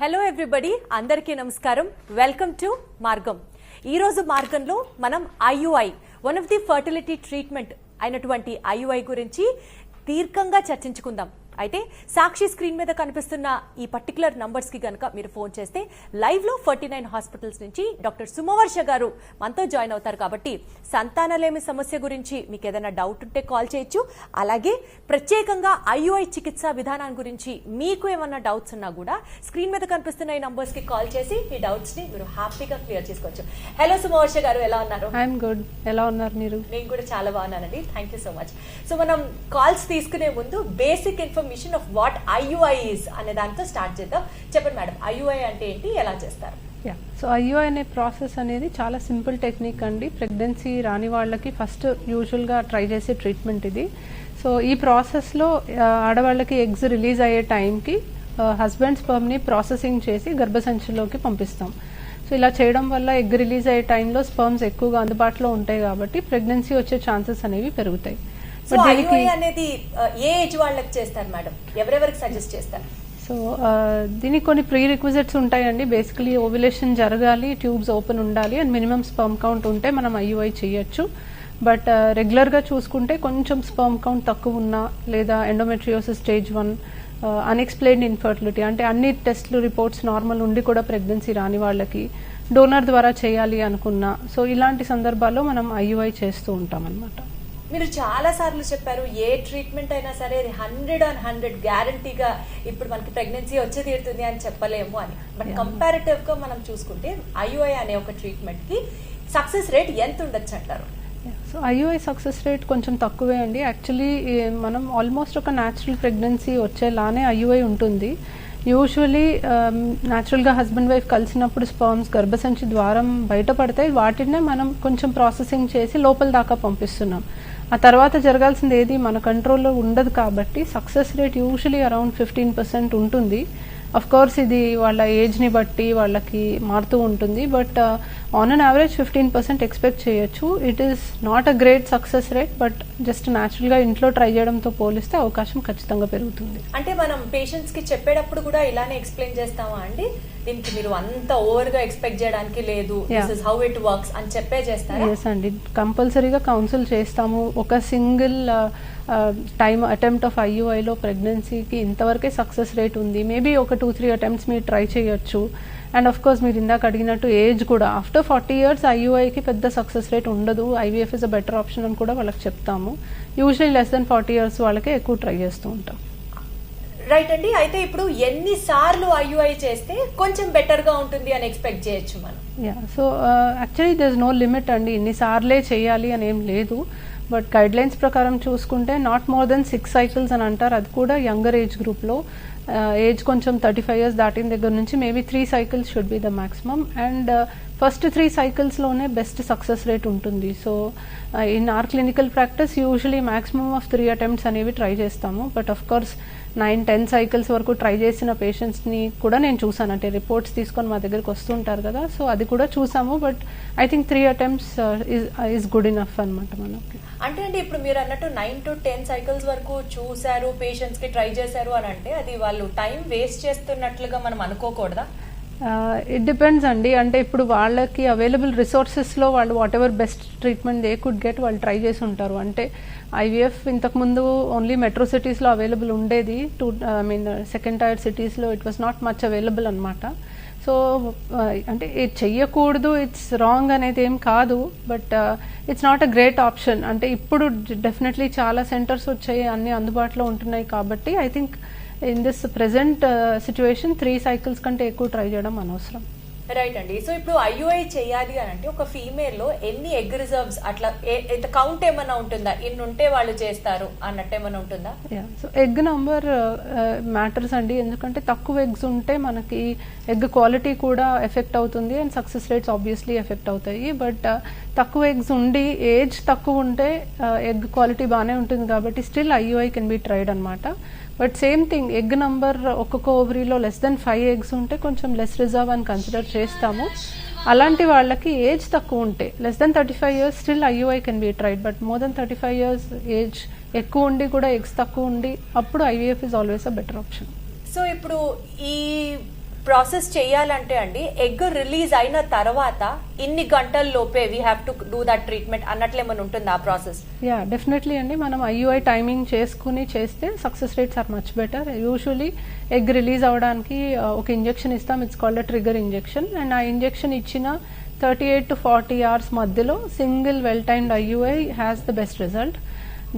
Hello everybody అందరికీ నమస్కారం. Welcome to Margam. ఈరోజు మార్గంలో మనం IUI one of the fertility treatment అయినటువంటి ఐయుఐ గురించి దీర్ఘంగా చర్చించుకుందాం. అయితే సాక్షి స్క్రీన్ మీద కనిపిస్తున్న ఈ పర్టికులర్ నంబర్స్కి కనుక మీరు ఫోన్ చేస్తే లైవ్లో ఫార్టీ నైన్ హాస్పిటల్స్ నుంచి డాక్టర్ సుమవర్ష గారు మనతో జాయిన్ అవుతారు కాబట్టి సంతానలేమి సమస్య గురించి మీకు ఏదైనా డౌట్ ఉంటే కాల్ చేయొచ్చు. అలాగే ప్రత్యేకంగా ఐయుఐ చికిత్సా విధానం గురించి మీకు ఏమన్నా డౌట్స్ ఉన్నా కూడా స్క్రీన్ మీద కనిపిస్తున్న ఈ నంబర్స్కి కాల్ చేసి ఈ డౌట్స్ని మీరు హ్యాపీగా క్లియర్ చేసుకోవచ్చు. హలో సుమవర్ష గారు ఎలా ఉన్నారు? ఐఎమ్ గుడ్ ఎలా ఉన్నారు మీరు? నేను కూడా చాలా బాగున్నానండి. Thank you so much so మనం కాల్స్ తీసుకునే ముందు basic information mission of what IUI is అనే దాంతో స్టార్ట్ చేద్దాం. చెప్పండి మేడం ఐయుఐ అంటే ఏంటి? ఎలా చేస్తారు? యా సో ఐఓ అనే ప్రాసెస్ అనేది చాలా సింపుల్ టెక్నిక్ అండి. ప్రెగ్నెన్సీ రాని వాళ్ళకి ఫస్ట్ యూజువల్గా ట్రై చేసే ట్రీట్మెంట్ ఇది. సో ఈ ప్రాసెస్లో ఆడవాళ్ళకి ఎగ్స్ రిలీజ్ అయ్యే టైంకి హస్బెండ్ స్పర్మ్ని ప్రాసెసింగ్ చేసి గర్భసంచిలోకి పంపిస్తాం. సో ఇలా చేయడం వల్ల ఎగ్ రిలీజ్ అయ్యే టైంలో స్పర్మ్స్ ఎక్కువగా అందుబాటులో ఉంటాయి కాబట్టి ప్రెగ్నెన్సీ వచ్చే ఛాన్సెస్ అనేవి పెరుగుతాయి. సో అనేది ఆ, ఏ ఏజ్ వాళ్ళకి చేస్తారు మేడం? ఎవరెవరికి సజెస్ట్ చేస్తారు? సో ఆ, దీనికి కొన్ని ప్రీ రిక్విజిట్స్ ఉంటాయండి. బేసికలీ ఓవ్యులేషన్ జరగాలి ట్యూబ్స్ ఓపెన్ ఉండాలి అండ్ మినిమం స్పర్మ్ కౌంట్ ఉంటే మనం ఐయుఐ చేయొచ్చు. బట్ రెగ్యులర్గా చూసుకుంటే కొంచెం స్పర్మ్ కౌంట్ తక్కువ ఉన్నా లేదా endometriosis stage one unexplained infertility అంటే అన్ని టెస్ట్లు రిపోర్ట్స్ నార్మల్ ఉండి కూడా ప్రెగ్నెన్సీ రాని వాళ్ళకి డోనర్ ద్వారా చేయాలి అనుకున్నా. సో ఇలాంటి సందర్భాల్లో మనం ఐయుఐ చేస్తూ ఉంటాం అనమాట మీరు చాలా సార్లు చెప్పారు ఏ ట్రీట్మెంట్ అయినా సరే అది హండ్రెడ్ అండ్ హండ్రెడ్ గ్యారంటీగా ఇప్పుడు మనకి ప్రెగ్నెన్సీ వచ్చే తీరుతుంది అని చెప్పలేము అని. But Yeah. కంపారిటివ్గా మనం చూసుకుంటే ఐయుఐ అనే ఒక ట్రీట్మెంట్కి సక్సెస్ రేట్ ఎంత ఉండొచ్చు అంటారు? సో ఐయుఐ సక్సెస్ రేట్ కొంచెం తక్కువే అండి. యాక్చువల్లీ మనం ఆల్మోస్ట్ ఒక న్యాచురల్ ప్రెగ్నెన్సీ వచ్చేలానే ఐయుఐ ఉంటుంది. యూజువలీ న్యాచురల్గా హస్బెండ్ వైఫ్ కలిసినప్పుడు స్పర్మ్స్ గర్భసంచి ద్వారం బయటపడతాయి. వాటినే మనం కొంచెం ప్రాసెసింగ్ చేసి లోపల దాకా పంపిస్తున్నాం. ఆ తర్వాత జరగాల్సింది ఏది? మన కంట్రోల్లో ఉండదు కాబట్టి success rate usually around fifteen percent ఉంటుంది. అఫ్ కోర్స్ ఇది వాళ్ళ ఏజ్ని బట్టి వాళ్ళకి మారుతూ ఉంటుంది. But on on average fifteen percent expect చేయొచ్చు. It is not a great success rate but just న్యాచురల్గా ఇంట్లో ట్రై చేయడంతో పోలిస్తే అవకాశం ఖచ్చితంగా పెరుగుతుంది. అంటే మనం పేషెంట్స్కి చెప్పేటప్పుడు కూడా ఇలానే ఎక్స్ప్లెయిన్ చేస్తామా అండి? దీనికి మీరు అంత ఓవర్గా ఎక్స్పెక్ట్ చేయడానికి లేదు. This Yeah. Is how it works అని చెప్పే చేస్తారా? ఎస్ అండి. కంపల్సరీగా కౌన్సిల్ చేస్తాము. ఒక సింగిల్ టైం అటెంప్ట్ ఆఫ్ ఐయుఐలో ప్రెగ్నెన్సీకి ఇంతవరకే సక్సెస్ రేట్ ఉంది. మేబీ ఒక టూ త్రీ అటెంప్ట్స్ మీరు ట్రై చేయొచ్చు. అండ్ ఆఫ్ కోర్స్ మీరు ఇందాక అడిగినట్టు ఏజ్ కూడా. ఆఫ్టర్ ఫార్టీ ఇయర్స్ ఐయుఐకి పెద్ద సక్సెస్ రేట్ ఉండదు. IVF is a better option అని కూడా వాళ్ళకి చెప్తాము. Usually less than forty years వాళ్ళకే ఎక్కువ ట్రై చేస్తూ ఉంటాం. రైట్ అండి అయితే ఇప్పుడు ఎన్ని సార్లు ఐయుఐ చేస్తే కొంచెం బెటర్గా ఉంటుంది అని ఎక్స్పెక్ట్ చేయొచ్చు మనం. Yeah so actually there no limit అండి ఇన్నిసార్లే చేయాలి అని ఏం లేదు. బట్ గైడ్ లైన్స్ ప్రకారం చూసుకుంటే not more than six cycles అని అంటారు. అది కూడా యంగర్ ఏజ్ గ్రూప్లో ఏజ్ కొంచెం థర్టీ ఫైవ్ ఇయర్స్ దాటిన దగ్గర నుంచి maybe three cycles should be the maximum and first three సైకిల్స్లోనే best success rate ఉంటుంది. So in our clinical practice usually maximum of three attempts అనేవి ట్రై చేస్తాము. But of course nine ten cycles వరకు try చేసిన పేషెంట్స్ని కూడా నేను చూసాను అంటే రిపోర్ట్స్ తీసుకొని మా దగ్గరికి వస్తుంటారు కదా. సో అది కూడా చూసాము. But I think three attempts is good enough అనమాట మనకి. అంటే అండి ఇప్పుడు మీరు అన్నట్టు నైన్ టు టెన్ సైకిల్స్ వరకు చూశారు పేషెంట్స్కి ట్రై చేశారు అని అంటే అది వాళ్ళు టైం వేస్ట్ చేస్తున్నట్లుగా మనం అనుకోకూడదా? ఇట్ డిపెండ్స్ అండి అంటే ఇప్పుడు వాళ్ళకి అవైలబుల్ రిసోర్సెస్లో వాళ్ళు whatever best treatment they could get వాళ్ళు ట్రై చేసి ఉంటారు. అంటే ఐవీఎఫ్ ఇంతకుముందు ఓన్లీ మెట్రో సిటీస్లో అవైలబుల్ ఉండేది. To I mean second tier సిటీస్లో it was not much available అనమాట సో అంటే ఇది చెయ్యకూడదు ఇట్స్ రాంగ్ అనేది ఏం కాదు. But it's not a great option అంటే ఇప్పుడు డెఫినెట్లీ చాలా సెంటర్స్ వచ్చాయి అన్ని అందుబాటులో ఉంటున్నాయి కాబట్టి I think in this present situation three cycles కంటే ఎక్కువ ట్రై చేయడం అనవసరం. రైట్ అండి. సో ఇప్పుడు ఐయుఐ చేయాలి అని అంటే ఒక ఫీమేల్లో ఎన్ని ఎగ్ రిజర్వ్స్ అట్లా కౌంట్ ఏమైనా ఉంటుందా? ఇన్ని ఉంటే వాళ్ళు చేస్తారు అన్నట్టు ఏమైనా ఉంటుందా? సో ఎగ్ నంబర్ మ్యాటర్స్ అండి. ఎందుకంటే తక్కువ ఎగ్స్ ఉంటే మనకి ఎగ్ క్వాలిటీ కూడా ఎఫెక్ట్ అవుతుంది and success rates obviously effect అవుతాయి. బట్ తక్కువ ఎగ్స్ ఉండి ఏజ్ తక్కువ ఉంటే ఎగ్ క్వాలిటీ బాగానే ఉంటుంది కాబట్టి still IUI can be tried అనమాట but same thing egg number ఒక్కొక్క ఓవరీలో లెస్ దెన్ ఫైవ్ ఎగ్స్ ఉంటే కొంచెం లెస్ రిజర్వ్ అని కన్సిడర్ చేస్తాము. అలాంటి వాళ్ళకి ఏజ్ తక్కువ ఉంటే less than thirty five years still IUI can be tried but more than thirty five years age ఎక్కువ ఉండి కూడా ఎగ్స్ తక్కువ ఉండి అప్పుడు IVF is always a better option so ఇప్పుడు ఈ ప్రాసెస్ చేయాలంటే అండి ఎగ్ రిలీజ్ అయిన తర్వాత ఇన్ని గంటల లోపే we have to do that treatment అన్నట్లు ఏమైనా ఉంటుంది ఆ ప్రాసెస్? యా డెఫినెట్లీ అండి. మనం ఐయుఐ టైమింగ్ చేసుకుని చేస్తే success rates are much better usually egg release అవ్వడానికి ఒక ఇంజెక్షన్ ఇస్తాం. It's called trigger injection and ఆ ఇంజెక్షన్ ఇచ్చిన thirty eight to forty hours మధ్యలో single well timed IUI has the best result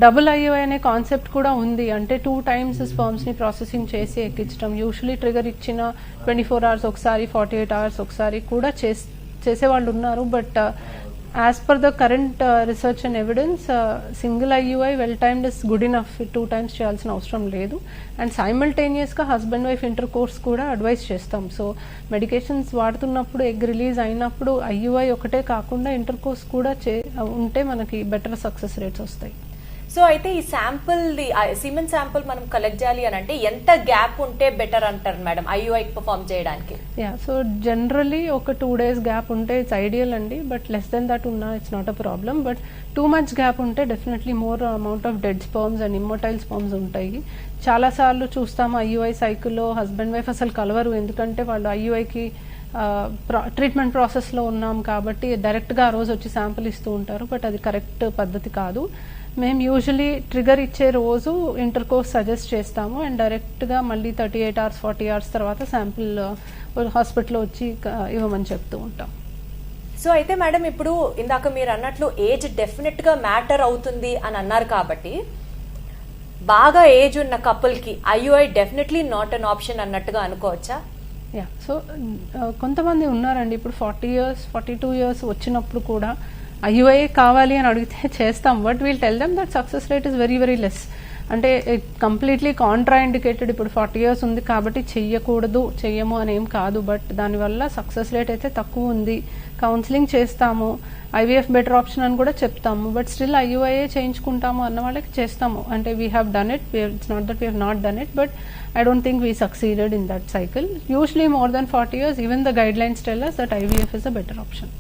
double IUI అనే concept కూడా ఉంది. అంటే టూ టైమ్స్ స్పర్మ్స్ని ప్రాసెసింగ్ చేసి ఎక్కించడం. యూజువలీ ట్రిగర్ ఇచ్చిన ట్వంటీ ఫోర్ అవర్స్ ఒకసారి ఫార్టీ ఎయిట్ అవర్స్ ఒకసారి కూడా చేస్ చేసేవాళ్ళు ఉన్నారు. But as per the current research and evidence single IUI well timed is good enough two times చేయాల్సిన అవసరం లేదు. అండ్ సైమల్టేనియస్గా హస్బెండ్ వైఫ్ ఇంటర్ కోర్స్ కూడా అడ్వైస్ చేస్తాం. సో మెడికేషన్స్ వాడుతున్నప్పుడు ఎగ్ రిలీజ్ అయినప్పుడు ఐయుఐ ఒకటే కాకుండా ఇంటర్ కోర్స్ కూడా చే ఉంటే మనకి బెటర్ సక్సెస్ రేట్స్ వస్తాయి. సో అయితే ఈ శాంపుల్ ది సిమెంట్ శాంపుల్ మనం కలెక్ట్ చేయాలి అని అంటే ఎంత గ్యాప్ ఉంటే బెటర్ అంటారు మేడం ఐయుఐ పర్ఫామ్ చేయడానికి? యా సో జనరలీ ఒక టూ డేస్ గ్యాప్ ఉంటే ఇట్స్ ఐడియల్ అండి బట్ లెస్ దెన్ దట్ ఉన్నా it's not a problem but too much gap ఉంటే definitely more amount of dead sperms and immotile sperms ఉంటాయి. చాలాసార్లు చూస్తాము IUI సైకిల్లో హస్బెండ్ వైఫ్ అసలు కలవరు ఎందుకంటే వాళ్ళు ఐయుఐకి ట్రీట్మెంట్ ప్రాసెస్లో ఉన్నాం కాబట్టి డైరెక్ట్గా ఆ రోజు వచ్చి శాంపుల్ ఇస్తూ ఉంటారు బట్ అది కరెక్ట్ పద్ధతి కాదు. మేము యూజువలీ ట్రిగర్ ఇచ్చే రోజు ఇంటర్ కోర్స్ సజెస్ట్ చేస్తాము అండ్ డైరెక్ట్గా మళ్ళీ thirty eight hours forty hours తర్వాత శాంపిల్ హాస్పిటల్లో వచ్చి క- ఇవ్వమని చెప్తూ ఉంటాం. సో అయితే మేడం ఇప్పుడు ఇందాక మీరు అన్నట్లు ఏజ్ డెఫినెట్గా మ్యాటర్ అవుతుంది అని అన్నారు కాబట్టి బాగా ఏజ్ ఉన్న కపుల్కి IUI definitely not an option అన్నట్టుగా అనుకోవచ్చా? యా సో కొంతమంది ఉన్నారండి. ఇప్పుడు forty years forty two years వచ్చినప్పుడు కూడా ఐయుఐ కావాలి అని అడిగితే చేస్తాం but we'll tell them that success rate is very very less అంటే కంప్లీట్లీ కాంట్రా ఇండికేటెడ్ ఇప్పుడు ఫార్టీ ఇయర్స్ ఉంది కాబట్టి చెయ్యకూడదు చెయ్యము అని ఏం కాదు బట్ దానివల్ల సక్సెస్ రేట్ అయితే తక్కువ ఉంది. కౌన్సిలింగ్ చేస్తాము ఐవీఎఫ్ బెటర్ ఆప్షన్ అని కూడా చెప్తాము బట్ స్టిల్ ఐయుఐఏ చేయించుకుంటాము అన్న వాళ్ళకి చేస్తాము. అంటే we have done it it's not that we have not done it but I don't think we succeeded in that cycle Usually, మోర్ than 40 years, even the guidelines tell us that IVF is a better option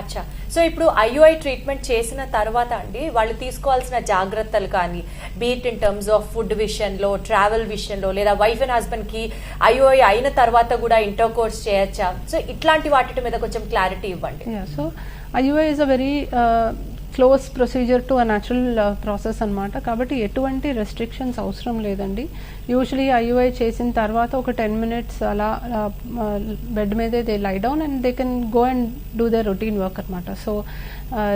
అచ్చా. So ఇప్పుడు IUI treatment చేసిన తర్వాత అండి వాళ్ళు తీసుకోవాల్సిన జాగ్రత్తలు కానీ be it in terms of food విషయంలో ట్రావెల్ విషయంలో లేదా వైఫ్ అండ్ హస్బెండ్కి ఐయుఐ అయిన తర్వాత కూడా ఇంటర్ కోర్స్ చేయొచ్చా? సో ఇట్లాంటి వాటి మీద కొంచెం క్లారిటీ ఇవ్వండి. So IUI is a very close procedure to a natural process uh, అన్నమాట. కాబట్టి ఎటువంటి రెస్ట్రిక్షన్స్ అవసరం లేదండి. యూజువలీ ఐయుఐ చేసిన తర్వాత ఒక టెన్ మినిట్స్ అలా uh, uh, బెడ్ మీదే they lie down and they can go and do the routine work అనమాట సో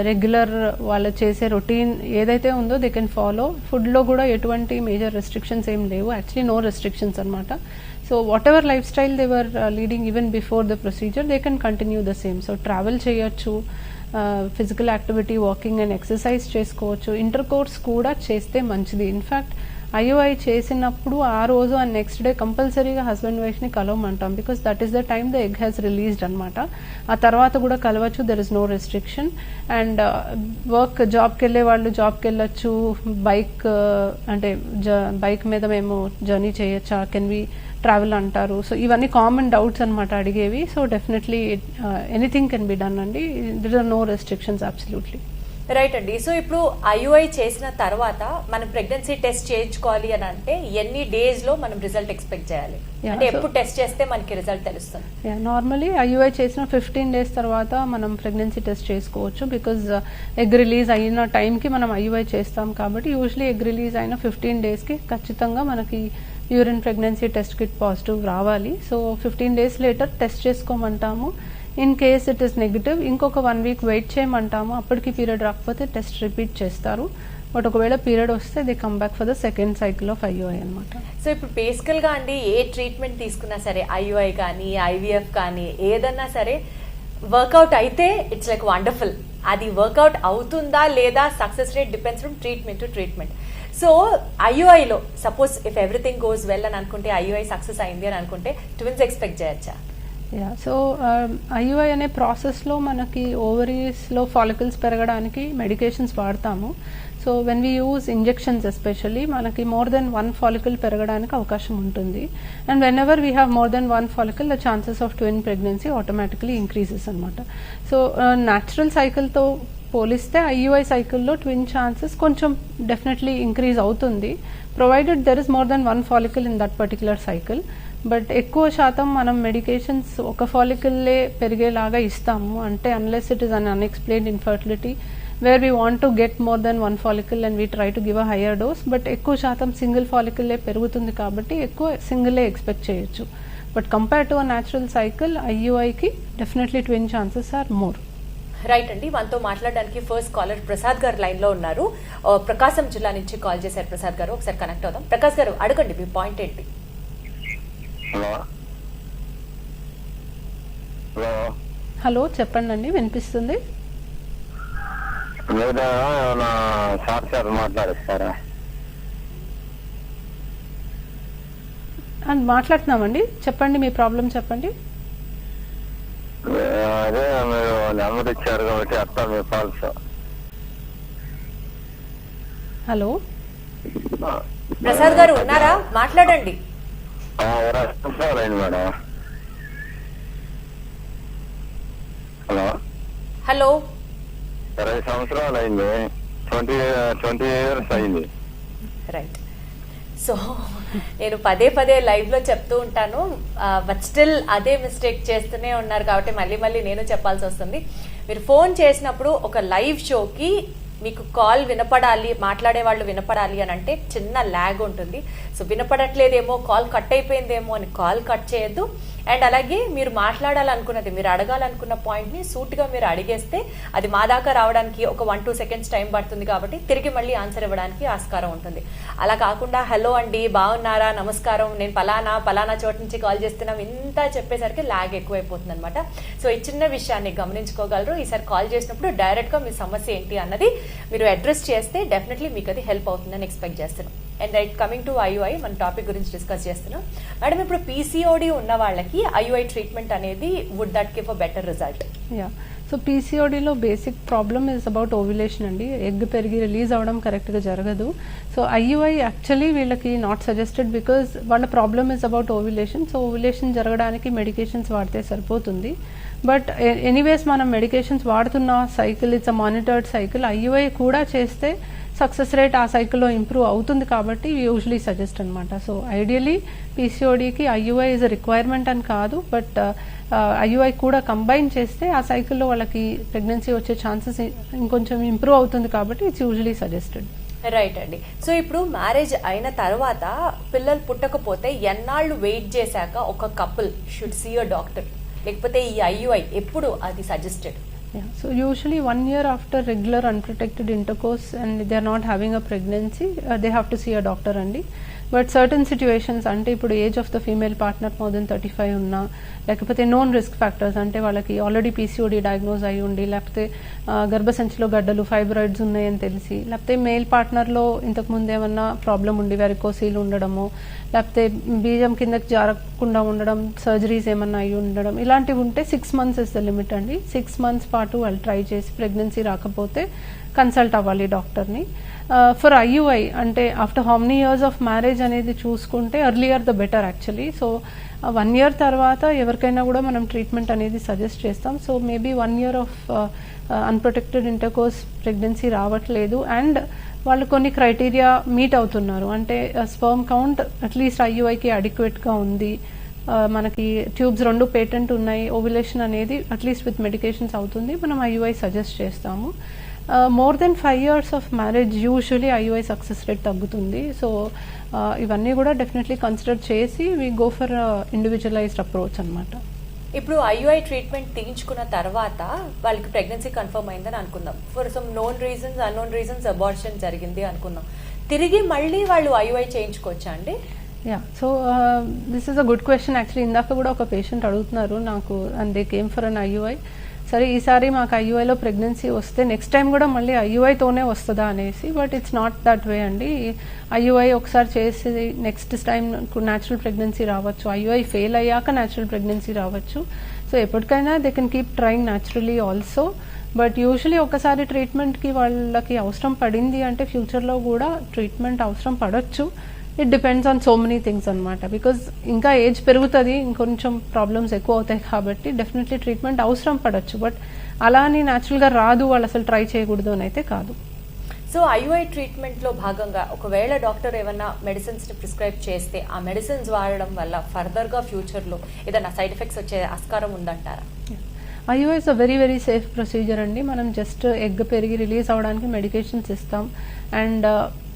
రెగ్యులర్ వాళ్ళు చేసే రొటీన్ ఏదైతే ఉందో దే కెన్ ఫాలో ఫుడ్లో కూడా ఎటువంటి మేజర్ రెస్ట్రిక్షన్స్ ఏం లేవు. యాక్చువల్లీ నో రెస్ట్రిక్షన్స్ అనమాట so whatever lifestyle they were leading even before the procedure they can continue the same so travel చేయొచ్చు. Physical activity walking and exercise చేసుకోవచ్చు. ఇంటర్ కోర్స్ కూడా చేస్తే మంచిది. ఇన్ఫ్యాక్ట్ ఐఓఐ చేసినప్పుడు ఆ రోజు ఆ నెక్స్ట్ డే కంపల్సరీగా హస్బెండ్ వైఫ్ని కలవమంటాం. Because that is the time the egg has released అనమాట ఆ తర్వాత కూడా కలవచ్చు there is no restriction and work జాబ్కి వెళ్ళే వాళ్ళు జాబ్కి వెళ్ళొచ్చు. బైక్ uh, అంటే బైక్ మీద మేము జర్నీ చేయొచ్చా? కెన్ వి ట్రావెల్ అంటారు. సో ఇవన్నీ కామన్ డౌట్స్ అనమాట అడిగేవి. So definitely anything can be done అండి. There are no restrictions absolutely right అండి. సో ఇప్పుడు ఐయుఐ చేసిన తర్వాత మనం ప్రెగ్నెన్సీ టెస్ట్ చేయించుకోవాలి అని అంటే ఎన్ని డేస్లో మనం రిజల్ట్ ఎక్స్పెక్ట్ చేయాలి? అంటే ఎప్పుడు టెస్ట్ చేస్తే మనకి రిజల్ట్ తెలుస్తుంది? నార్మలీ ఐయుఐ చేసిన ఫిఫ్టీన్ డేస్ తర్వాత మనం ప్రెగ్నెన్సీ టెస్ట్ చేసుకోవచ్చు బికాజ్ ఎగ్ రిలీజ్ అయిన టైంకి మనం ఐయుఐ చేస్తాం కాబట్టి యూజువలీ ఎగ్ రిలీజ్ అయిన ఫిఫ్టీన్ డేస్కి ఖచ్చితంగా మనకి urine pregnancy test kit positive రావాలి. So fifteen days later test చేసుకోమంటాము. In case it is negative ఇంకొక వన్ వీక్ వెయిట్ చేయమంటాము. అప్పటికి పీరియడ్ రాకపోతే టెస్ట్ రిపీట్ చేస్తారు. బట్ ఒకవేళ పీరియడ్ వస్తే they come back for the second cycle of IUI అనమాట so ఇప్పుడు బేసికల్గా అండి ఏ ట్రీట్మెంట్ తీసుకున్నా సరే ఐయుఐ కానీ ఐవీఎఫ్ కానీ ఏదన్నా సరే వర్కౌట్ అయితే ఇట్స్ లైక్ వండర్ఫుల్ అది వర్కౌట్ అవుతుందా లేదా success rate depends from treatment to treatment so ఐయుఐలో suppose if everything goes well అని అనుకుంటే ఐయుఐ సక్సెస్ అయింది అని అనుకుంటే ట్విన్స్ ఎక్స్పెక్ట్ చేయొచ్చా? యా సో ఐయుఐ అనే ప్రాసెస్లో మనకి ఓవరీస్లో ఫాలికల్స్ పెరగడానికి మెడికేషన్స్ వాడతాము. So when we use injections especially మనకి మోర్ దెన్ వన్ ఫాలికల్ పెరగడానికి అవకాశం ఉంటుంది. And whenever we have more than one follicle the chances of twin pregnancy automatically increases అనమాట సో న్యాచురల్ సైకిల్తో పోలిస్తే ఐయుఐ సైకిల్లో ట్విన్ ఛాన్సెస్ కొంచెం డెఫినెట్లీ ఇంక్రీజ్ అవుతుంది. Provided there is more than one follicle in that particular cycle. But ఎక్కువ శాతం మనం medications ఒక ఫాలికల్లే పెరిగేలాగా ఇస్తాము. అంటే unless it is un unexplained infertility where we want to get more than one follicle and we try to give a higher dose but ఎక్కువ శాతం సింగిల్ ఫాలికల్లే పెరుగుతుంది కాబట్టి ఎక్కువ సింగిలే ఎక్స్పెక్ట్ చేయొచ్చు. But compare to a natural cycle ఐయుఐకి definitely twin chances are more right అండి మనతో మాట్లాడడానికి ఫస్ట్ కాలర్ ప్రసాద్ గారు లైన్లో ఉన్నారు. ప్రకాశం జిల్లా నుంచి కాల్ చేశారు ప్రసాద్ గారు. ఒకసారి కనెక్ట్ అవుదాం. ప్రకాశ్ గారు అడగండి మీ పాయింట్ ఏంటి? హలో. చెప్పండి అండి వినిపిస్తుంది? మాట్లాడుతున్నామండి. చెప్పండి మీ ప్రాబ్లం చెప్పండి. అదే మీరు నెంబర్ ఇచ్చారు కాబట్టి అత్త మీ కాల్స్ హలో? ప్రసాద్ గారు ఉన్నారా? మాట్లాడండి. ఇరవై సంవత్సరాలు అయింది మేడం? హలో? హలో? ఇరవై సంవత్సరాలు అయింది. ట్వంటీ ట్వంటీ ఇయర్స్ అయింది. రైట్. సో నేను పదే పదే లైవ్లో చెప్తూ ఉంటాను. బట్ స్టిల్ అదే మిస్టేక్ చేస్తూనే ఉన్నారు కాబట్టి మళ్ళీ మళ్ళీ నేను చెప్పాల్సి వస్తుంది. మీరు ఫోన్ చేసినప్పుడు ఒక లైవ్ షోకి మీకు కాల్ వినపడాలి మాట్లాడే వాళ్ళు వినపడాలి అని అంటే చిన్న ల్యాగ్ ఉంటుంది. సో వినపడట్లేదేమో కాల్ కట్ అయిపోయిందేమో అని కాల్ కట్ చేయొద్దు. అండ్ అలాగే మీరు మాట్లాడాలనుకున్నది మీరు అడగాలనుకున్న పాయింట్ని సూట్గా మీరు అడిగేస్తే అది మా దాకా రావడానికి ఒక వన్ టూ సెకండ్స్ టైం పడుతుంది కాబట్టి తిరిగి మళ్ళీ ఆన్సర్ ఇవ్వడానికి ఆస్కారం ఉంటుంది. అలా కాకుండా హలో అండి బాగున్నారా? నమస్కారం. నేను పలానా పలానా చోటు నుంచి కాల్ చేస్తున్నాం. ఇంత చెప్పేసరికి లాగ్ ఎక్కువైపోతుంది అనమాట సో ఈ చిన్న విషయాన్ని గమనించుకోగలరు. ఈసారి కాల్ చేసినప్పుడు డైరెక్ట్గా మీ సమస్య ఏంటి అన్నది మీరు అడ్రస్ చేస్తే డెఫినెట్లీ మీకు అది హెల్ప్ అవుతుందని ఎక్స్పెక్ట్ చేస్తున్నాం. And right coming to IUI మన టాపిక్ గురించి డిస్కస్ చేస్తున్నాం. మేడం ఇప్పుడు పీసీఓడి ఉన్న వాళ్ళకి ఐయుఐ ట్రీట్మెంట్ అనేది would that give a better result yeah so పీసీఓడిలో basic problem is about ovulation అండి. ఎగ్ పెరిగి రిలీజ్ అవ్వడం కరెక్ట్గా జరగదు. సో ఐయుఐ యాక్చువల్లీ వీళ్ళకి నాట్ సజెస్టెడ్ బికాజ్ వాళ్ళ problem is about ovulation so ovulation జరగడానికి మెడికేషన్స్ వాడితే సరిపోతుంది. బట్ ఎనీవేస్ మనం మెడికేషన్స్ వాడుతున్న cycle it's a monitored cycle IUI కూడా చేస్తే సక్సెస్ రేట్ ఆ సైకిల్లో ఇంప్రూవ్ అవుతుంది కాబట్టి యూజువలీ సజెస్ట్ అనమాట సో ఐడియలీ పీసీఓడికి ఐయుఐ ఇస్ రిక్వైర్మెంట్ అని కాదు. బట్ ఐయుఐ కూడా కంబైన్ చేస్తే ఆ సైకిల్లో వాళ్ళకి ప్రెగ్నెన్సీ వచ్చే ఛాన్సెస్ ఇంకొంచెం ఇంప్రూవ్ అవుతుంది కాబట్టి ఇట్స్ యూజువలీ సజెస్టెడ్. రైట్ అండి. సో ఇప్పుడు మ్యారేజ్ అయిన తర్వాత పిల్లలు పుట్టకపోతే ఎన్నాళ్ళు వెయిట్ చేశాక ఒక couple should see a doctor? లేకపోతే ఈ ఐయుఐ ఎప్పుడు అది suggested? Yeah. So usually one year after regular unprotected intercourse and they are not having a pregnancy, uh, they have to see a doctor అండి but certain situations అంటే ఇప్పుడు age of the female partner more than thirty five ఉన్నా లేకపోతే known risk factors అంటే వాళ్ళకి already PCOD diagnose అయి ఉండి లేకపోతే గర్భసంచిలో గడ్డలు ఫైబ్రాయిడ్స్ ఉన్నాయని తెలిసి లేకపోతే మేల్ పార్ట్నర్లో ఇంతకు ముందు ఏమన్నా ప్రాబ్లం ఉండి వెరికోసీలు ఉండడము లేకపోతే బీజం కిందకి జారకుండా ఉండడం సర్జరీస్ ఏమన్నా అయి ఉండడం ఇలాంటివి ఉంటే six months is the limit అండి సిక్స్ మంత్స్ పాటు వాళ్ళు ట్రై చేసి ప్రెగ్నెన్సీ రాకపోతే కన్సల్ట్ అవ్వాలి డాక్టర్ని. ఫర్ ఐయుఐ అంటే after how many years of marriage అనేది చూసుకుంటే earlier the better actually so one year తర్వాత ఎవరికైనా కూడా మనం ట్రీట్మెంట్ అనేది సజెస్ట్ చేస్తాం. So maybe one year of unprotected intercourse pregnancy రావట్లేదు. అండ్ వాళ్ళు కొన్ని క్రైటీరియా మీట్ అవుతున్నారు. అంటే స్పర్మ్ కౌంట్ అట్లీస్ట్ ఐయుఐకి అడిక్వేట్గా ఉంది. మనకి ట్యూబ్స్ రెండు పేటెంట్ ఉన్నాయి. ఓవ్యులేషన్ అనేది అట్లీస్ట్ విత్ మెడికేషన్స్ అవుతుంది. మనం ఐయుఐ సజెస్ట్ చేస్తాము. More than five years of marriage usually IUI success rate తగ్గుతుంది. సో ఇవన్నీ కూడా డెఫినెట్లీ కన్సిడర్ చేసి we go for individualised approach అనమాట ఇప్పుడు ఐయుఐ ట్రీట్మెంట్ తీయించుకున్న తర్వాత వాళ్ళకి ప్రెగ్నెన్సీ కన్ఫర్మ్ అయిందని అనుకుందాం. For some known reasons unknown reasons abortion జరిగింది అనుకుందాం. తిరిగి మళ్ళీ వాళ్ళు ఐయుఐ చేయించుకోవచ్చా అండి? Yeah so this is a good question actually ఇందాక కూడా ఒక పేషెంట్ అడుగుతున్నారు నాకు and they came for an IUI సరే ఈసారి మాకు ఐయుఐలో ప్రెగ్నెన్సీ వస్తే నెక్స్ట్ టైం కూడా మళ్ళీ ఐయుఐతోనే వస్తుందా అనేసి but it's not that way అండి. ఐయుఐ ఒకసారి చేసి నెక్స్ట్ టైం న్యాచురల్ ప్రెగ్నెన్సీ రావచ్చు. ఐయుఐ ఫెయిల్ అయ్యాక న్యాచురల్ ప్రెగ్నెన్సీ రావచ్చు. సో ఎప్పటికైనా they can keep trying naturally also but usually ఒకసారి ట్రీట్మెంట్కి వాళ్ళకి అవసరం పడింది అంటే ఫ్యూచర్లో కూడా ట్రీట్మెంట్ అవసరం పడవచ్చు it depends on so many things అనమాట బికాజ్ ఇంకా ఏజ్ పెరుగుతుంది ఇంకొంచెం ప్రాబ్లమ్స్ ఎక్కువ అవుతాయి కాబట్టి డెఫినెట్లీ ట్రీట్మెంట్ అవసరం పడవచ్చు బట్ అలా అని న్యాచురల్గా రాదు వాళ్ళు అసలు ట్రై చేయకూడదు అని అయితే కాదు. సో ఐయుఐ ట్రీట్మెంట్లో భాగంగా ఒకవేళ డాక్టర్ ఏమన్నా మెడిసిన్స్ని ప్రిస్క్రైబ్ చేస్తే ఆ మెడిసిన్స్ వాడడం వల్ల ఫర్దర్గా ఫ్యూచర్లో ఏదైనా సైడ్ ఎఫెక్ట్స్ వచ్చే ఆస్కారం ఉందంటారా? IUI is a very very safe procedure అండి. మనం జస్ట్ ఎగ్ పెరిగి రిలీజ్ అవ్వడానికి మెడికేషన్స్ ఇస్తాం. అండ్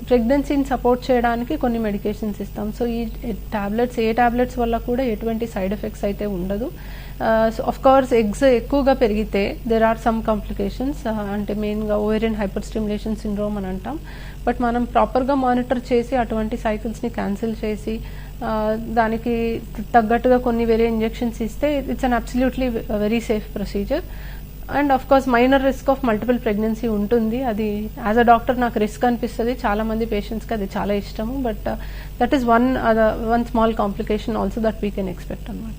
ప్రెగ్నెన్సీని సపోర్ట్ చేయడానికి కొన్ని మెడికేషన్స్ ఇస్తాం. సో ఈ టాబ్లెట్స్ ఏ టాబ్లెట్స్ వల్ల కూడా ఎటువంటి సైడ్ ఎఫెక్ట్స్ అయితే ఉండదు. సో ఆఫ్ కోర్స్ ఎగ్స్ ఎక్కువగా పెరిగితే దెర్ ఆర్ సమ్ కాంప్లికేషన్స్ అంటే మెయిన్గా ఓవెరియన్ హైపర్ స్టిమ్యులేషన్ సిండ్రోమ్ అని అంటాం. బట్ మనం ప్రాపర్గా మానిటర్ చేసి అటువంటి సైకిల్స్ని క్యాన్సిల్ చేసి దానికి తగ్గట్టుగా కొన్ని వేరే ఇంజెక్షన్స్ ఇస్తే it's an absolutely very safe procedure and of course minor risk of multiple pregnancy ఉంటుంది. అది యాజ్ అ డాక్టర్ నాకు రిస్క్ అనిపిస్తుంది. చాలా మంది పేషెంట్స్కి అది చాలా ఇష్టము. But that is one one small complication also that we can expect అనమాట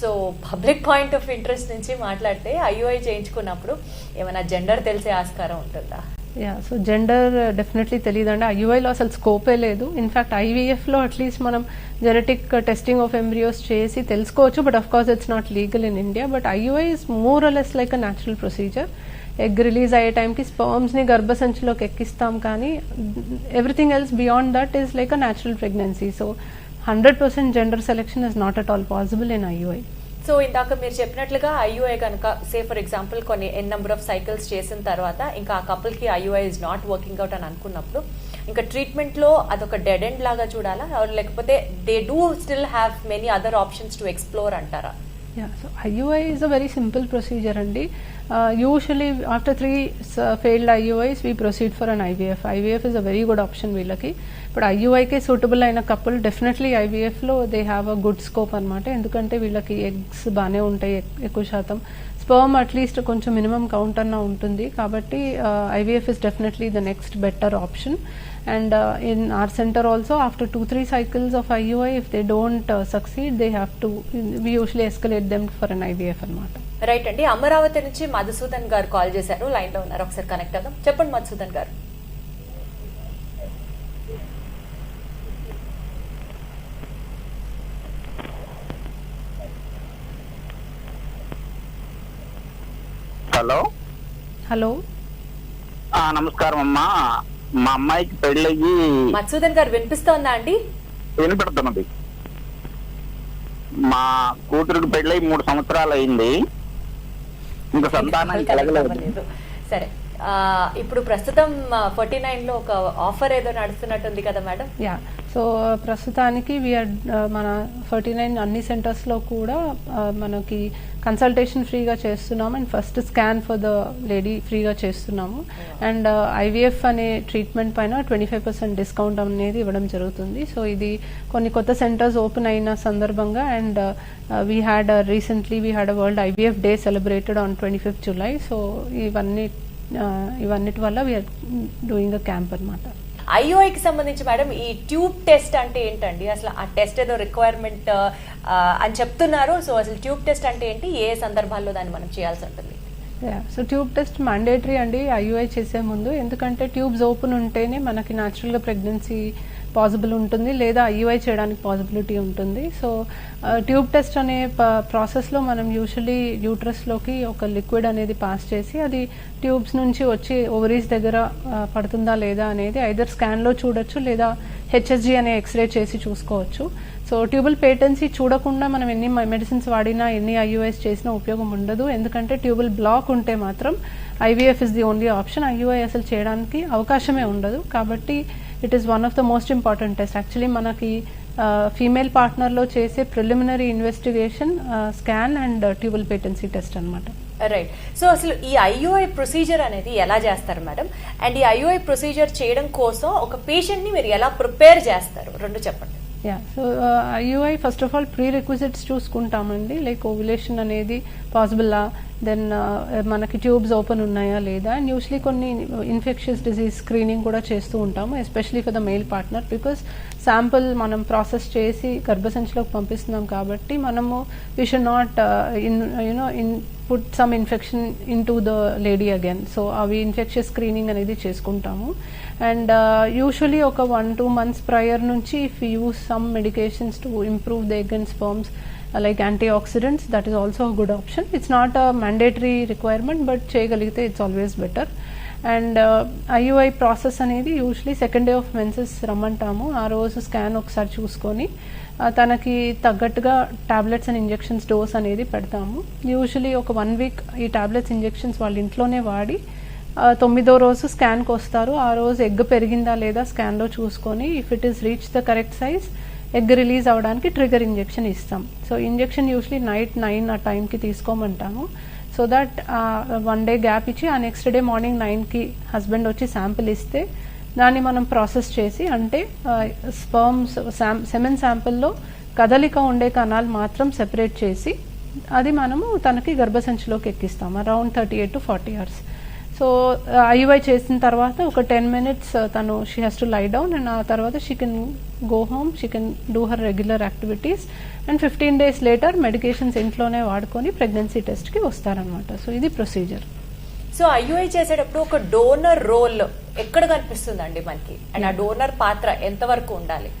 so public point of interest నుంచి మాట్లాడితే ఐయుఐ చేయించుకున్నప్పుడు ఏమైనా జెండర్ తెలిసే ఆస్కారం ఉంటుందా? యా సో జెండర్ డెఫినెట్లీ తెలియదండి ఐయుఐలో అసలు స్కోపే లేదు. ఇన్ఫ్యాక్ట్ ఐవీఎఫ్లో అట్లీస్ట్ మనం జెనెటిక్ టెస్టింగ్ ఆఫ్ ఎంబ్రియోస్ చేసి తెలుసుకోవచ్చు. But of course it's not legal in India but IUI is more less like a natural procedure egg release అయ్యే టైంకి స్పర్మ్స్ని గర్భసంచిలోకి ఎక్కిస్తాం కానీ everything else beyond that is like a natural pregnancy so hundred percent gender selection is not at all possible in IUI so ఇందాక మీరు చెప్పినట్లుగా IUI కనుక సే ఫర్ ఎగ్జాంపుల్ కొన్ని ఎన్ నెంబర్ ఆఫ్ సైకిల్స్ చేసిన తర్వాత ఇంకా ఆ కపుల్కి IUI is not working out అని అనుకున్నప్పుడు ఇంకా ట్రీట్మెంట్లో అదొక డెడ్ ఎండ్ లాగా చూడాలా? లేకపోతే they do still have many other options to explore అంటారా? So IUI IUI a very simple procedure అండి. Usually after three failed IUIs we proceed for an IVF IVF is a very good option వీళ్ళకి. ఇప్పుడు ఐయుఐకే suitable అయిన కప్పులు definitely ఐవీఎఫ్లో they have a good scope అనమాట ఎందుకంటే వీళ్ళకి ఎగ్స్ బాగానే ఉంటాయి ఎక్కువ శాతం. స్పర్మ్ అట్లీస్ట్ కొంచెం మినిమం కౌంట్ అన్న ఉంటుంది. కాబట్టి IVF is definitely the next better option and in our centre also after two three cycles of IUI if they don't succeed they have to to, we usually escalate them for అనమాట right అండి. అమరావతి నుంచి మధుసూదన్ గారు call చేశారు. లైన్లో ఉన్నారు. ఒకసారి connect అవుదాం. చెప్పండి మధుసూదన్ గారు. హలో. హలో. ఆ, నమస్కారం అమ్మా. మా అమ్మాయికి పెళ్ళయ్యి మధుసూదన్ గారు వినిపిస్తోందా అండి? వినపెడుతున్నది. మా కూతురికి పెళ్ళయి మూడు సంవత్సరాలు అయింది ఇంకా సంతానం కలగలేదు. సరే. ఇప్పుడు ప్రస్తుతం ఫార్టీ నైన్లో ఒక ఆఫర్ ఏదో నడుస్తున్నట్టుంది కదా మేడం? యా. సో ప్రస్తుతానికి వీఆర్ మన ఫార్టీ నైన్ అన్ని సెంటర్స్లో కూడా uh, మనకి కన్సల్టేషన్ ఫ్రీగా చేస్తున్నాము. And first scan for the lady ఫ్రీగా చేస్తున్నాము. అండ్ ఐవీఎఫ్ అనే ట్రీట్మెంట్ పైన ట్వంటీ ఫైవ్ పర్సెంట్ డిస్కౌంట్ అనేది ఇవ్వడం జరుగుతుంది. సో ఇది కొన్ని కొత్త సెంటర్స్ ఓపెన్ అయిన సందర్భంగా and we had recently we had world IVF day celebrated on twenty fifth July so ఇవన్నీ uh, ఇవన్నిటి వల్ల వీఆర్ డూయింగ్ అ క్యాంప్ అనమాట ఐఓఐకి సంబంధించి మేడం ఈ ట్యూబ్ టెస్ట్ అంటే ఏంటండి? అసలు ఆ టెస్ట్ ఏదో రిక్వైర్మెంట్ అని చెప్తున్నారు. సో అసలు ట్యూబ్ టెస్ట్ అంటే ఏంటి? ఏ సందర్భాల్లో దాన్ని మనం చేయాల్సి ఉంటుంది? సో ట్యూబ్ టెస్ట్ మ్యాండేటరీ అండి. ఐయుఐ చేసే ముందు. ఎందుకంటే ట్యూబ్స్ ఓపెన్ ఉంటేనే మనకి న్యాచురల్గా ప్రెగ్నెన్సీ పాసిబుల్ ఉంటుంది లేదా ఈవై చేయడానికి పాసిబిలిటీ ఉంటుంది. సో ట్యూబ్ టెస్ట్ అనే ప్రాసెస్లో మనం యూజువలీ యూట్రస్లోకి ఒక లిక్విడ్ అనేది పాస్ చేసి అది ట్యూబ్స్ నుంచి వచ్చి ఓవరీస్ దగ్గర పడుతుందా లేదా అనేది ఐదర్ స్కాన్లో చూడొచ్చు లేదా హెచ్ఎస్జి అనే ఎక్స్రే చేసి చూసుకోవచ్చు. సో ట్యూబల్ పేటెన్సీ చూడకుండా మనం ఎన్ని మెడిసిన్స్ వాడినా ఎన్ని ఐయుఐస్ చేసినా ఉపయోగం ఉండదు. ఎందుకంటే ట్యూబల్ బ్లాక్ ఉంటే మాత్రం IVF is the only option. IUI అసలు చేయడానికి అవకాశమే ఉండదు. కాబట్టి it is one of the most important test actually మనకి ఫీమేల్ పార్ట్నర్లో చేసే preliminary investigation scan and tubal patency test అనమాట రైట్ సో అసలు ఈ ఐయుఐ ప్రొసీజర్ అనేది ఎలా చేస్తారు మేడం అండ్ ఈ ఐయుఐ ప్రొసీజర్ చేయడం కోసం ఒక పేషెంట్ని మీరు ఎలా ప్రిపేర్ చేస్తారు? రెండు చెప్పండి. Yeah so IUI first of all prerequisites చూసుకుంటామండి. Like ovulation అనేది పాసిబుల్లా దెన్ uh, మనకి ట్యూబ్స్ ఓపెన్ ఉన్నాయా లేదా? అండ్ యూస్లీ కొన్ని ఇన్ఫెక్షన్స్ డిసీజ్ స్క్రీనింగ్ కూడా చేస్తూ ఉంటాము especially for the male partner because sample మనం ప్రాసెస్ చేసి గర్భసంచిలోకి పంపిస్తున్నాం కాబట్టి మనము we should not in you know in put some infection into the lady again so అవి ఇన్ఫెక్షియస్ స్క్రీనింగ్ అనేది చేసుకుంటాము. అండ్ యూజువలీ ఒక వన్ టూ మంత్స్ ప్రయర్ నుంచి if use some medications to improve the egg and sperms like antioxidants that is also good option it's not a mandatory requirement but చేయగలిగితే it's always better and IUI process అనేది usually second day of menses రమ్మంటాము. ఆ రోజు scan ఒకసారి చూసుకొని తనకి తగ్గట్టుగా tablets and injections dose అనేది పెడతాము. యూజువలీ ఒక వన్ వీక్ ఈ టాబ్లెట్స్ ఇంజెక్షన్స్ వాళ్ళ ఇంట్లోనే వాడి తొమ్మిదో రోజు స్కాన్కి వస్తారు. ఆ రోజు ఎగ్ పెరిగిందా లేదా స్కాన్లో చూసుకొని if it is reach the correct size egg release అవ్వడానికి ట్రిగర్ ఇంజెక్షన్ ఇస్తాం. So injection usually night nine ఆ టైంకి తీసుకోమంటాము. So that one day gap ఇచ్చి ఆ నెక్స్ట్ డే మార్నింగ్ నైన్కి హస్బెండ్ వచ్చి శాంపిల్ ఇస్తే దాన్ని మనం ప్రాసెస్ చేసి అంటే స్పర్మ్స్ సెమెన్ శాంపిల్లో కదలిక ఉండే కణాలు మాత్రం సెపరేట్ చేసి అది మనము తనకి గర్భసంచిలోకి ఎక్కిస్తాం. Around thirty eight to forty hours so IY చేసిన తర్వాత ఒక టెన్ మినిట్స్ తను she has to lie down and ఆ తర్వాత she can go home she can do her regular activities and fifteen days later medications ఇంట్లోనే వాడుకొని pregnancy టెస్ట్కి వస్తారనమాట సో ఇది ప్రొసీజర్ సో ఐయుఐ చేసేటప్పుడు ఒక డోనర్ రోల్ ఎక్కడ కనిపిస్తుందండి మనకి? అండ్ ఆ డోనర్ పాత్ర ఎంతవరకు ఉండాలి?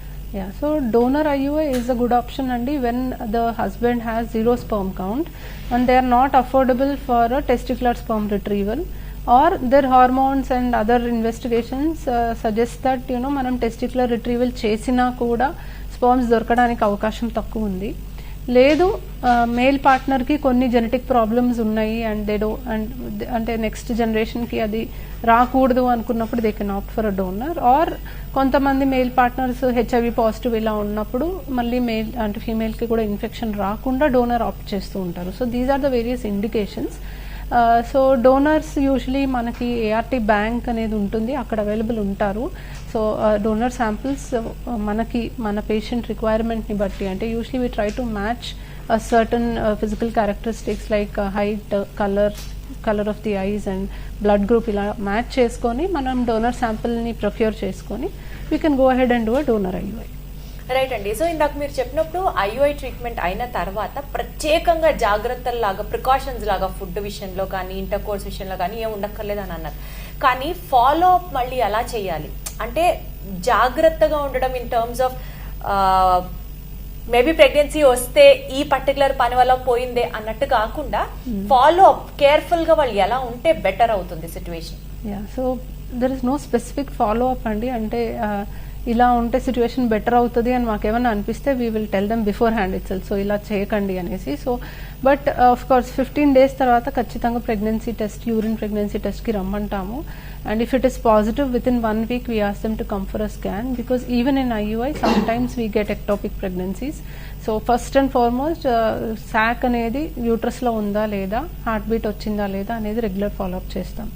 So donor IUI is a good option and when the husband has zero sperm count and they are not affordable for a testicular sperm retrieval or their hormones and other investigations uh, suggest that you know మనం testicular retrieval చేసినా కూడా sperms దొరకడానికి అవకాశం తక్కువ ఉంది. లేదు male పార్ట్నర్కి కొన్ని genetic problems ఉన్నాయి అండ్ దే డో అండ్ అంటే నెక్స్ట్ జనరేషన్కి అది రాకూడదు అనుకున్నప్పుడు they can opt for a donor or కొంతమంది మేల్ పార్ట్నర్స్ హెచ్ఐవి పాజిటివ్ ఇలా ఉన్నప్పుడు మళ్ళీ మేల్ అంటే ఫీమేల్కి కూడా ఇన్ఫెక్షన్ రాకుండా డోనర్ ఆప్ట్ చేస్తూ ఉంటారు. So these are the various indications so donors usually మనకి ఏఆర్టీ బ్యాంక్ అనేది ఉంటుంది అక్కడ అవైలబుల్ ఉంటారు. సో డోనర్ శాంపిల్స్ మనకి మన పేషెంట్ రిక్వైర్మెంట్ని బట్టి అంటే usually we try to match certain physical characteristics like height colour colour of the eyes and blood group ఇలా మ్యాచ్ చేసుకొని మనం డోనర్ శాంపిల్ని ప్రొక్యూర్ చేసుకొని we can go ahead and do a donor IUI right అండి. So ఇందాక మీరు చెప్పినప్పుడు IUI treatment అయిన తర్వాత ప్రత్యేకంగా జాగ్రత్తలు లాగా ప్రికాషన్స్ లాగా ఫుడ్ విషయంలో కానీ ఇంటర్ కోర్స్ విషయంలో కానీ ఏం ఉండక్కర్లేదు అని అన్నారు. కానీ ఫాలో అప్ మళ్ళీ ఎలా చేయాలి? అంటే జాగ్రత్తగా ఉండడం in terms of maybe pregnancy వస్తే ఈ పర్టికులర్ పని వల్ల పోయిందే అన్నట్టు కాకుండా ఫాలో అప్ కేర్ఫుల్గా వాళ్ళు ఎలా ఉంటే బెటర్ అవుతుంది situation so there is no specific follow up అండి. అంటే ఇలా ఉంటే సిచ్యువేషన్ బెటర్ అవుతుంది అని మాకేమైనా అనిపిస్తే we will tell them beforehand it's so ఇలా చేయకండి అనేసి. So but of course fifteen days తర్వాత ఖచ్చితంగా ప్రెగ్నెన్సీ టెస్ట్ యూరిన్ ప్రెగ్నెన్సీ టెస్ట్కి రమ్మంటాము. And if it is positive within one week we ask them to come for a scan because even in IUI sometimes we get ectopic pregnancies so first and foremost sac అనేది యూట్రస్లో ఉందా లేదా heartbeat వచ్చిందా లేదా అనేది regular follow up చేస్తాం.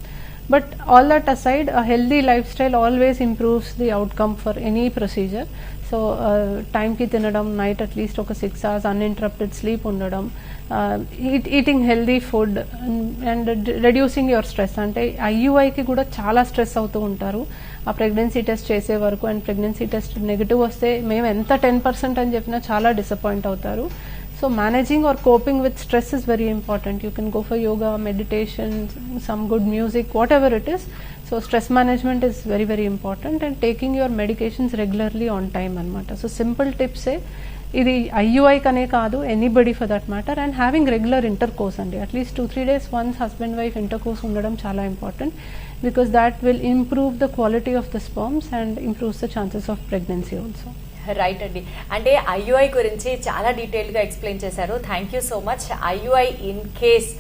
But all that aside healthy lifestyle always improves the outcome for any procedure so టైంకి తినడం నైట్ అట్లీస్ట్ ఒక సిక్స్ అవర్స్ అన్ఇంటరప్టెడ్ స్లీప్ ఉండడం eating healthy food and reducing your stress అంటే ఐయుఐకి కూడా చాలా స్ట్రెస్ అవుతూ ఉంటారు. ఆ ప్రెగ్నెన్సీ టెస్ట్ చేసే వరకు అండ్ ప్రెగ్నెన్సీ టెస్ట్ నెగిటివ్ వస్తే మేము ఎంత టెన్ పర్సెంట్ అని చెప్పినా చాలా డిసప్పాయింట్ అవుతారు. So managing or coping with stress is very important. You can go for yoga, meditation, some good music, whatever it is. So stress management is very very important and taking your medications regularly on time అనమాట so simple టిప్సే ఇది IUI కనే కాదు anybody for that matter and having regular intercourse అండి at least two three days once husband wife intercourse ఉండడం చాలా important because that will improve the quality of the sperms and improves the chances of pregnancy also right అండి. అంటే IUI గురించి చాలా డీటెయిల్గా గా explain చేశారు. Thank you so much. IUI in case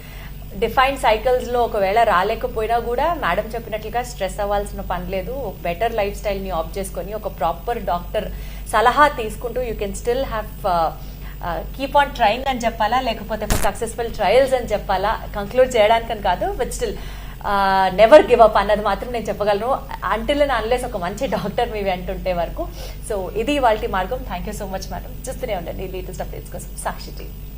define సైకిల్స్లో ఒకవేళ రాలేకపోయినా కూడా మేడం చెప్పినట్లుగా స్ట్రెస్ అవ్వాల్సిన పని లేదు. బెటర్ లైఫ్ స్టైల్ని ఆప్ చేసుకొని ఒక ప్రాపర్ డాక్టర్ సలహా తీసుకుంటూ you can still have keep on trying అని చెప్పాలా? లేకపోతే సక్సెస్ఫుల్ ట్రయల్స్ అని చెప్పాలా? కంక్లూడ్ చేయడానికని కాదు but still never give up అన్నది మాత్రం నేను చెప్పగలను. అంటిల్ అన్లెస్ ఒక మంచి డాక్టర్ మీ వెంటుంటే వరకు. సో ఇది వాళ్ళ మార్గం. Thank you so much madam చూస్తూనే ఉండండి. లేటెస్ట్ అప్డేట్స్ కోసం సాక్షి టీవీ.